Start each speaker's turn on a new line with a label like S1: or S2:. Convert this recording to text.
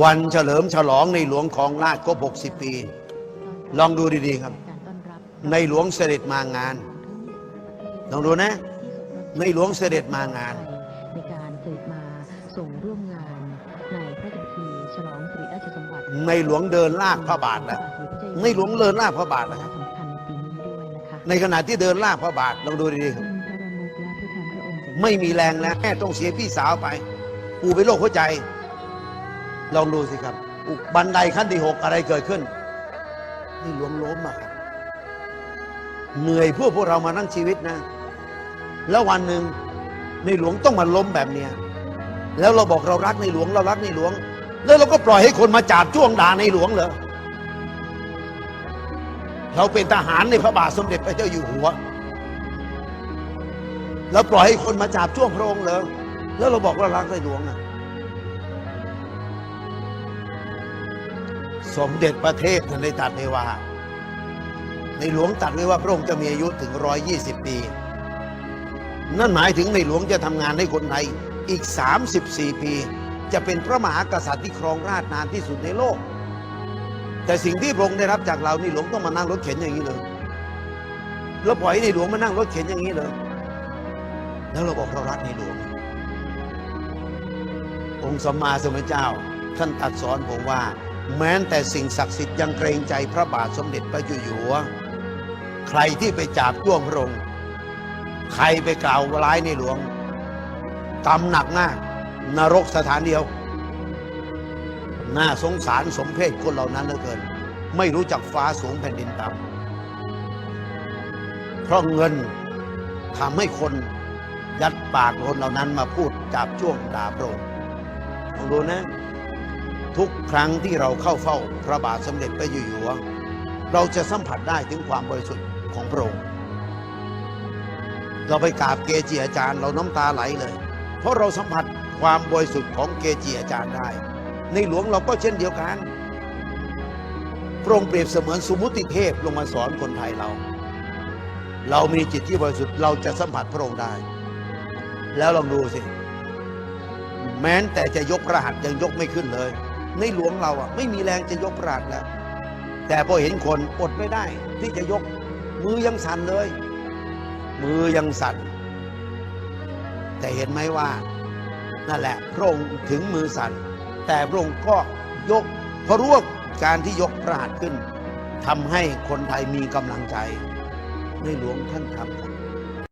S1: วันเฉลิมฉลองในหลวงของราชครบ60 ปี ลองดูดีๆครับ
S2: การต้อนรับ
S1: ในหลวงเสด็จมางาน ลองดูนะ ในหลวงเสด็จมางาน
S2: ในการเสด็จมาส่งร่วมงานในพระราชพิธีฉลองสิริราชสมบัติ
S1: ในหลวงเดินลากพระบาทนะในหลวงเดินลากพระบาทนะ
S2: สำคัญในปีนี้ด้วยนะคะ
S1: ในขณะที่เดินลากพระบาทลองดูดีๆครับ
S2: ท่านพระประมุขและผู้แทนพระองค์จาก
S1: ไม่มีแรงแล้วแม่ต้องเสียพี่สาวไป ปู่เป็นโรคหัวใจ ลองดูสิครับอุบันไดขั้นที่หกอะไรเกิดขึ้น นี่หลวงล้มอะครับ เหนื่อยเพื่อพวกเรามานั่งชีวิตนะ แล้ววันหนึ่งในหลวงต้องมาล้มแบบเนี้ยแล้วเราบอกเรารักในหลวงเรารักในหลวง แล้วเราก็ปล่อยให้คนมาจาบจ้วงด่าในหลวงเหรอเราเป็นทหารในพระบาทสมเด็จพระเจ้าอยู่หัว แล้วปล่อยให้คนมาจับจ้วงพระองค์เหรอแล้วเราบอกว่ารักในหลวงอะ สมเด็จประเทศท่านได้ตัดไว้ว่า ในหลวงตัดไว้ว่าพระองค์จะมีอายุถึง 120 ปี นั่นหมายถึงในหลวงจะทำงานให้คนไทยอีก 34 ปี จะเป็นพระมหากษัตริย์ที่ครองราชนานที่สุดในโลก แต่สิ่งที่พระองค์ได้รับจากเรานี่หลวงต้องมานั่งรถเข็นอย่างนี้เลยแล้วปล่อยในหลวงมานั่งรถเข็นอย่างนี้เลยแล้วเราบอกเรารักในหลวง องค์สมมาสมพุทธเจ้าท่านตัดสอนผมว่า แม้แต่สิ่งศักดิ์สิทธิ์ยังเกรงใจพระบาทสมเด็จพระจ้าอยู่หัว ใครที่ไปจับจ้วงพระองค์ ใครไปกล่าวร้ายในหลวงกรรมหนักมากนรกสถานเดียว น่าสงสารสมเพศคนเหล่านั้นเหลือเกิน ไม่รู้จักฟ้าสูงแผ่นดินต่ำเพราะเงินทำให้คนยัดปากคนเหล่านั้นมาพูดจาบจ้วงด่าพระองค์ลองดูนะ ทุกครั้งที่เราเข้าเฝ้าพระบาทสมเด็จพระอยู่หัว เราจะสัมผัสได้ถึงความบริสุทธิ์ของพระองค์ เราไปกราบเกจิอาจารย์เราน้ำตาไหลเลย เพราะเราสัมผัสความบริสุทธิ์ของเกจิอาจารย์ได้ ในหลวงเราก็เช่นเดียวกัน พระองค์เปรียบเสมือนสมุติเทพลงมาสอนคนไทยเรา เรามีจิตที่บริสุทธิ์เราจะสัมผัสพระองค์ได้ แล้วลองดูสิ แม้แต่จะยกระหัตยังยกไม่ขึ้นเลย ในหลวงเราอะไม่มีแรงจะยกพระหัตถ์แล้ว แต่พอเห็นคนอดไม่ได้ ที่จะยกมือยังสั่นเลย มือยังสั่น แต่เห็นไหมว่านั่นแหละพระองค์ถึงมือสั่น แต่พระองค์ก็ยกเพราะรู้ว่าการที่ยกพระหัตขึ้นทำให้คนไทยมีกำลังใจ ในหลวงท่านทำ